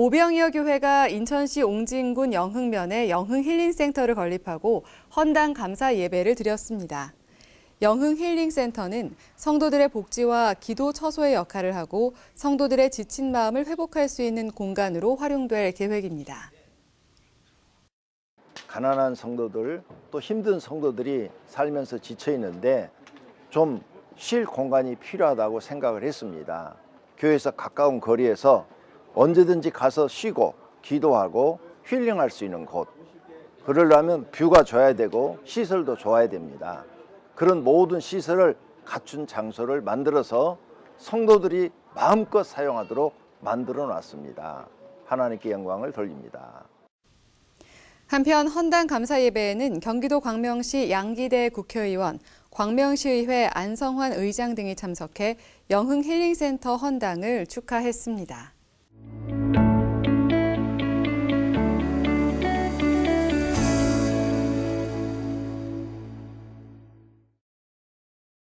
오병이어 교회가 인천시 옹진군 영흥면에 영흥 힐링센터를 건립하고 헌당 감사 예배를 드렸습니다. 영흥 힐링센터는 성도들의 복지와 기도 처소의 역할을 하고 성도들의 지친 마음을 회복할 수 있는 공간으로 활용될 계획입니다. 가난한 성도들 또 힘든 성도들이 살면서 지쳐 있는데 좀 쉴 공간이 필요하다고 생각을 했습니다. 교회에서 가까운 거리에서 언제든지 가서 쉬고 기도하고 힐링할 수 있는 곳. 그러려면 뷰가 좋아야 되고 시설도 좋아야 됩니다. 그런 모든 시설을 갖춘 장소를 만들어서 성도들이 마음껏 사용하도록 만들어 놨습니다. 하나님께 영광을 돌립니다. 한편 헌당 감사 예배에는 경기도 광명시 양기대 국회의원, 광명시의회 안성환 의장 등이 참석해 영흥 힐링센터 헌당을 축하했습니다.